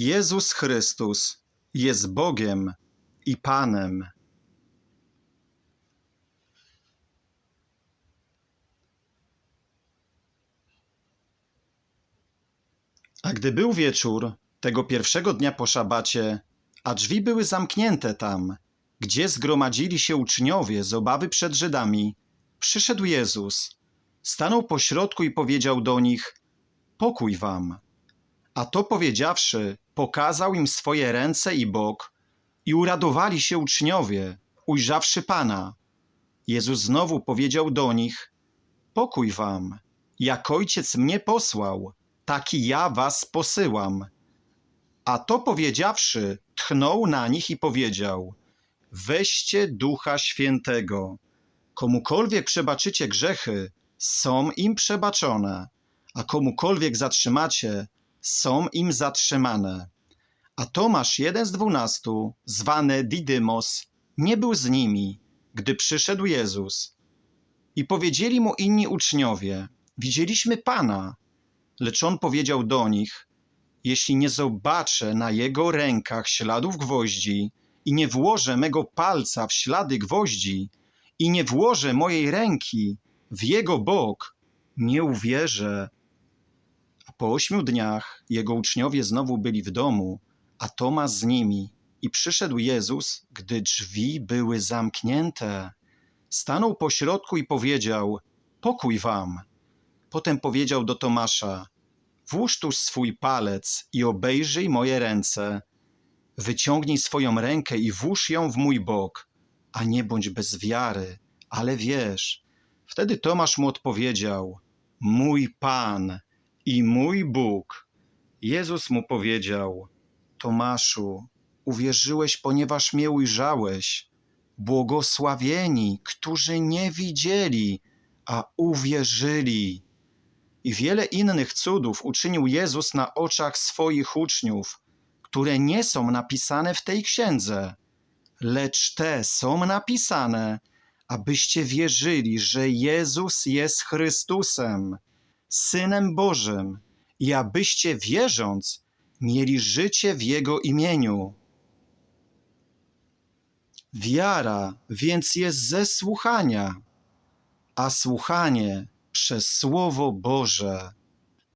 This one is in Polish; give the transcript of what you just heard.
Jezus Chrystus jest Bogiem i Panem. A gdy był wieczór tego pierwszego dnia po szabacie, a drzwi były zamknięte tam, gdzie zgromadzili się uczniowie z obawy przed Żydami, przyszedł Jezus, stanął pośrodku i powiedział do nich: Pokój wam. A to powiedziawszy, pokazał im swoje ręce i bok, i uradowali się uczniowie, ujrzawszy Pana. Jezus znowu powiedział do nich: Pokój wam, jak ojciec mnie posłał, taki ja was posyłam. A to powiedziawszy, tchnął na nich i powiedział: Weźcie ducha świętego. Komukolwiek przebaczycie grzechy, są im przebaczone, a komukolwiek zatrzymacie, są im zatrzymane. A Tomasz, jeden z dwunastu, zwany Didymos, nie był z nimi, gdy przyszedł Jezus. I powiedzieli mu inni uczniowie: Widzieliśmy Pana. Lecz on powiedział do nich: Jeśli nie zobaczę na jego rękach śladów gwoździ i nie włożę mego palca w ślady gwoździ i nie włożę mojej ręki w jego bok, nie uwierzę. Po ośmiu dniach jego uczniowie znowu byli w domu, a Tomasz z nimi. I przyszedł Jezus, gdy drzwi były zamknięte. Stanął pośrodku i powiedział: Pokój wam. Potem powiedział do Tomasza: Włóż tu swój palec i obejrzyj moje ręce. Wyciągnij swoją rękę i włóż ją w mój bok, a nie bądź bez wiary, ale wierz. Wtedy Tomasz mu odpowiedział: Mój Pan i mój Bóg. Jezus mu powiedział: Tomaszu, uwierzyłeś, ponieważ mnie ujrzałeś. Błogosławieni, którzy nie widzieli, a uwierzyli. I wiele innych cudów uczynił Jezus na oczach swoich uczniów, które nie są napisane w tej księdze, lecz te są napisane, abyście wierzyli, że Jezus jest Chrystusem, Synem Bożym, i abyście wierząc, mieli życie w Jego imieniu. Wiara więc jest ze słuchania, a słuchanie przez Słowo Boże.